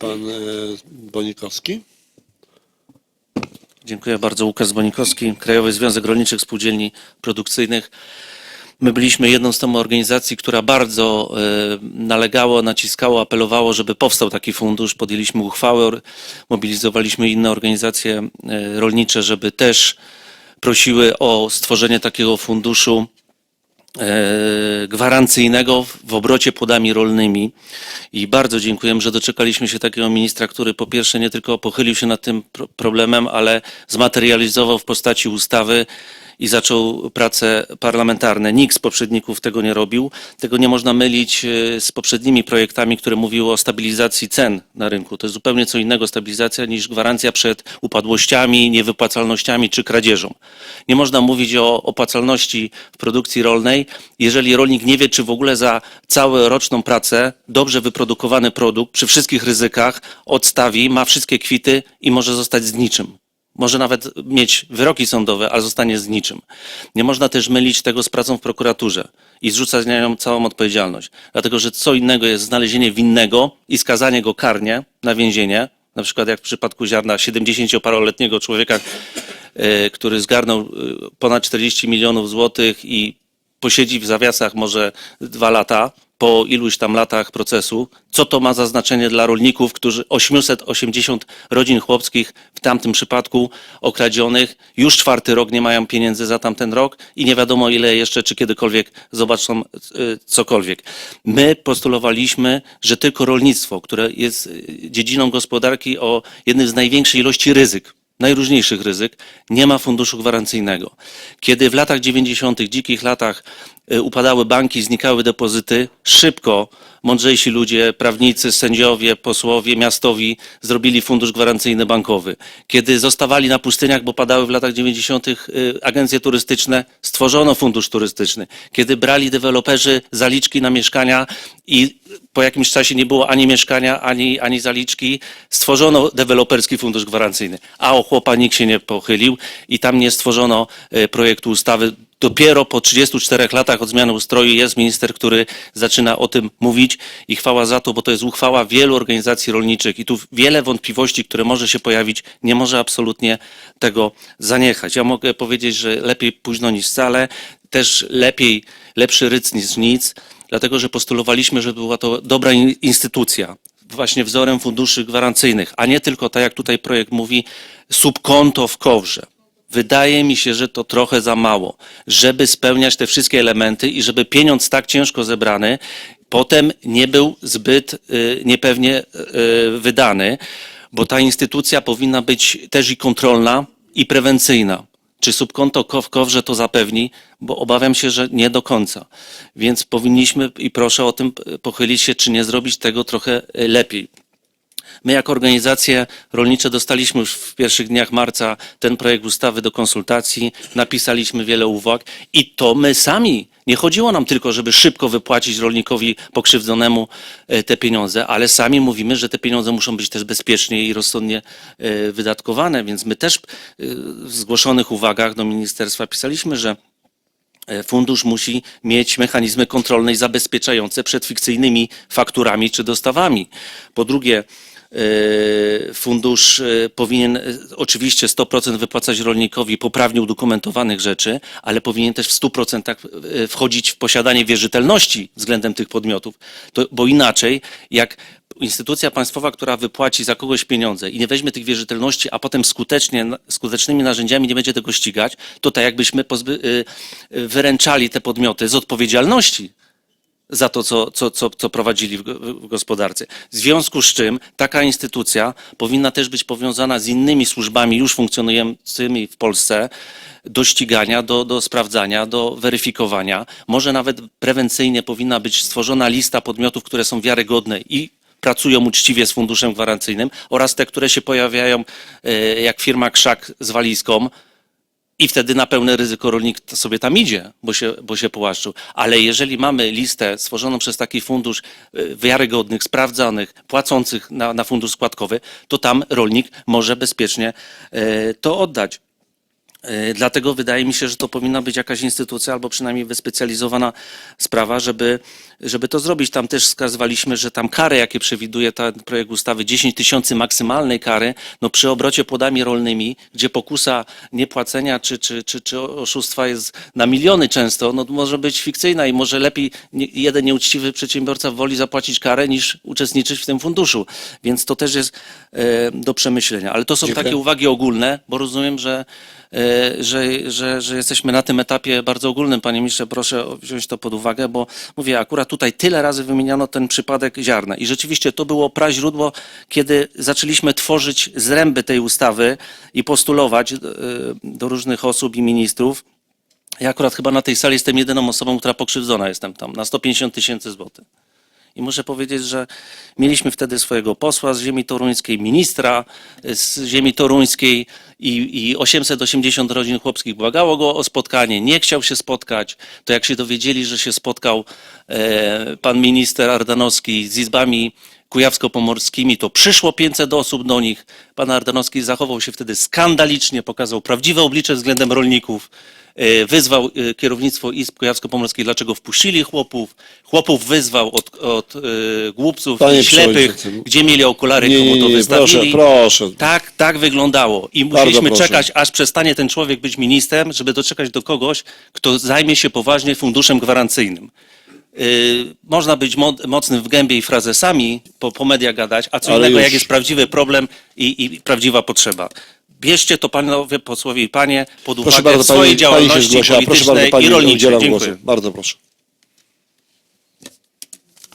pan e, Bonikowski. Dziękuję bardzo. Łukasz Bonikowski, Krajowy Związek Rolniczych Spółdzielni Produkcyjnych. My byliśmy jedną z tych organizacji, która bardzo e, nalegało, naciskało, apelowało, żeby powstał taki fundusz. Podjęliśmy uchwałę, mobilizowaliśmy inne organizacje e, rolnicze, żeby też prosiły o stworzenie takiego funduszu gwarancyjnego w- obrocie płodami rolnymi. I bardzo dziękujemy, że doczekaliśmy się takiego ministra, który po pierwsze nie tylko pochylił się nad tym pro- problemem, ale zmaterializował w postaci ustawy i zaczął prace parlamentarne. Nikt z poprzedników tego nie robił. Tego nie można mylić e, z poprzednimi projektami, które mówiły o stabilizacji cen na rynku. To jest zupełnie co innego stabilizacja niż gwarancja przed upadłościami, niewypłacalnościami czy kradzieżą. Nie można mówić o opłacalności w produkcji rolnej, jeżeli rolnik nie wie, czy w ogóle za całą roczną pracę dobrze wyprodukowany produkt przy wszystkich ryzykach odstawi, ma wszystkie kwity i może zostać z niczym. Może nawet mieć wyroki sądowe, ale zostanie z niczym. Nie można też mylić tego z pracą w prokuraturze i zrzucać na nią całą odpowiedzialność. Dlatego, że co innego jest znalezienie winnego i skazanie go karnie na więzienie, na przykład jak w przypadku ziarna 70-paroletniego człowieka, e, który zgarnął e, ponad 40 milionów złotych i posiedzi w zawiasach może dwa lata, po iluś tam latach procesu, co to ma za znaczenie dla rolników, którzy 880 rodzin chłopskich w tamtym przypadku okradzionych, już czwarty rok nie mają pieniędzy za tamten rok i nie wiadomo ile jeszcze, czy kiedykolwiek zobaczą y, cokolwiek. My postulowaliśmy, że tylko rolnictwo, które jest y, dziedziną gospodarki o jednym z największej ilości ryzyk, najróżniejszych ryzyk, nie ma funduszu gwarancyjnego. Kiedy w latach 90., dzikich latach y, upadały banki, znikały depozyty, szybko mądrzejsi ludzie, prawnicy, sędziowie, posłowie, miastowi zrobili fundusz gwarancyjny bankowy. Kiedy zostawali na pustyniach, bo padały w latach 90. y, agencje turystyczne, stworzono fundusz turystyczny. Kiedy brali deweloperzy zaliczki na mieszkania i po jakimś czasie nie było ani mieszkania, ani, ani zaliczki, stworzono deweloperski fundusz gwarancyjny. A o chłopa nikt się nie pochylił i tam nie stworzono e, projektu ustawy. Dopiero po 34 latach od zmiany ustroju jest minister, który zaczyna o tym mówić i chwała za to, bo to jest uchwała wielu organizacji rolniczych i tu wiele wątpliwości, które może się pojawić, nie może absolutnie tego zaniechać. Ja mogę powiedzieć, że lepiej późno niż wcale, też lepiej, lepszy ryc niż nic, dlatego że postulowaliśmy, żeby była to dobra in- instytucja, właśnie wzorem funduszy gwarancyjnych, a nie tylko, tak jak tutaj projekt mówi, subkonto w kowrze. Wydaje mi się, że to trochę za mało, żeby spełniać te wszystkie elementy i żeby pieniądz tak ciężko zebrany potem nie był zbyt y, niepewnie y, wydany, bo ta instytucja powinna być też i kontrolna, i prewencyjna. Czy subkonto ko- w kowrze to zapewni? Bo obawiam się, że nie do końca. Więc powinniśmy i proszę o tym y, pochylić się, czy nie zrobić tego trochę y, lepiej. My jako organizacje rolnicze dostaliśmy już w pierwszych dniach marca ten projekt ustawy do konsultacji, napisaliśmy wiele uwag i to my sami, nie chodziło nam tylko, żeby szybko wypłacić rolnikowi pokrzywdzonemu e, te pieniądze, ale sami mówimy, że te pieniądze muszą być też bezpiecznie i rozsądnie e, wydatkowane, więc my też e, w zgłoszonych uwagach do ministerstwa pisaliśmy, że Fundusz musi mieć mechanizmy kontrolne i zabezpieczające przed fikcyjnymi fakturami czy dostawami. Po drugie, fundusz e, powinien e, oczywiście 100% wypłacać rolnikowi poprawnie udokumentowanych rzeczy, ale powinien też w 100% e, wchodzić w posiadanie wierzytelności względem tych podmiotów, to, bo inaczej jak instytucja państwowa, która wypłaci za kogoś pieniądze i nie weźmie tych wierzytelności, a potem skutecznie, skutecznymi narzędziami nie będzie tego ścigać, to tak jakbyśmy pozby, y, y, wyręczali te podmioty z odpowiedzialności za to, co, co, co, co prowadzili w, w gospodarce. W związku z czym taka instytucja powinna też być powiązana z innymi służbami już funkcjonującymi w Polsce do ścigania, do, do sprawdzania, do weryfikowania. Może nawet prewencyjnie powinna być stworzona lista podmiotów, które są wiarygodne i pracują uczciwie z funduszem gwarancyjnym oraz te, które się pojawiają e, jak firma Krzak z walizką, i wtedy na pełne ryzyko rolnik sobie tam idzie, bo się, bo się połaszczył. Ale jeżeli mamy listę stworzoną przez taki fundusz y, wiarygodnych, sprawdzonych, płacących na, na fundusz składkowy, to tam rolnik może bezpiecznie y, to oddać. E, Dlatego wydaje mi się, że to powinna być jakaś instytucja albo przynajmniej wyspecjalizowana sprawa, żeby, żeby to zrobić. Tam też wskazywaliśmy, że tam kary, jakie przewiduje ten projekt ustawy, 10 tysięcy maksymalnej kary, no przy obrocie płodami rolnymi, gdzie pokusa niepłacenia czy, czy, czy, czy oszustwa jest na miliony często, no może być fikcyjna i może lepiej jeden nieuczciwy przedsiębiorca woli zapłacić karę niż uczestniczyć w tym funduszu. Więc to też jest e, do przemyślenia. Ale to są Dziękuję. takie uwagi ogólne, bo rozumiem, że, e, że, że, że jesteśmy na tym etapie bardzo ogólnym. Panie ministrze, proszę wziąć to pod uwagę, bo mówię, akurat tutaj tyle razy wymieniano ten przypadek ziarna i rzeczywiście to było praźródło, kiedy zaczęliśmy tworzyć zręby tej ustawy i postulować e, do różnych osób i ministrów. Ja akurat chyba na tej sali jestem jedyną osobą, która pokrzywdzona jestem tam na 150 tysięcy złotych. I muszę powiedzieć, że mieliśmy wtedy swojego posła z ziemi toruńskiej, ministra z ziemi toruńskiej i, i 880 rodzin chłopskich błagało go o spotkanie. Nie chciał się spotkać. To jak się dowiedzieli, że się spotkał e, pan minister Ardanowski z izbami kujawsko-pomorskimi, to przyszło 500 osób do nich. Pan Ardanowski zachował się wtedy skandalicznie, pokazał prawdziwe oblicze względem rolników. E, Wyzwał e, kierownictwo Izb Kujawsko-Pomorskich, dlaczego wpuścili chłopów. Chłopów wyzwał od, od e, głupców Panie i ślepych, gdzie mieli okulary, Nie, komu to nie, proszę, wystawili. proszę. Tak, tak wyglądało. I musieliśmy czekać, aż przestanie ten człowiek być ministrem, żeby doczekać do kogoś, kto zajmie się poważnie funduszem gwarancyjnym. Yy, można być mo mocnym w gębie i frazesami, po, po media gadać, a co Ale innego, już. jak jest prawdziwy problem i, i prawdziwa potrzeba. Bierzcie to panowie posłowie i panie pod Proszę uwagę bardzo, w swojej pani, pani się działalności zgłosiła. Proszę bardzo, politycznej pani i rolniczej. Dziękuję. głosu. Bardzo proszę.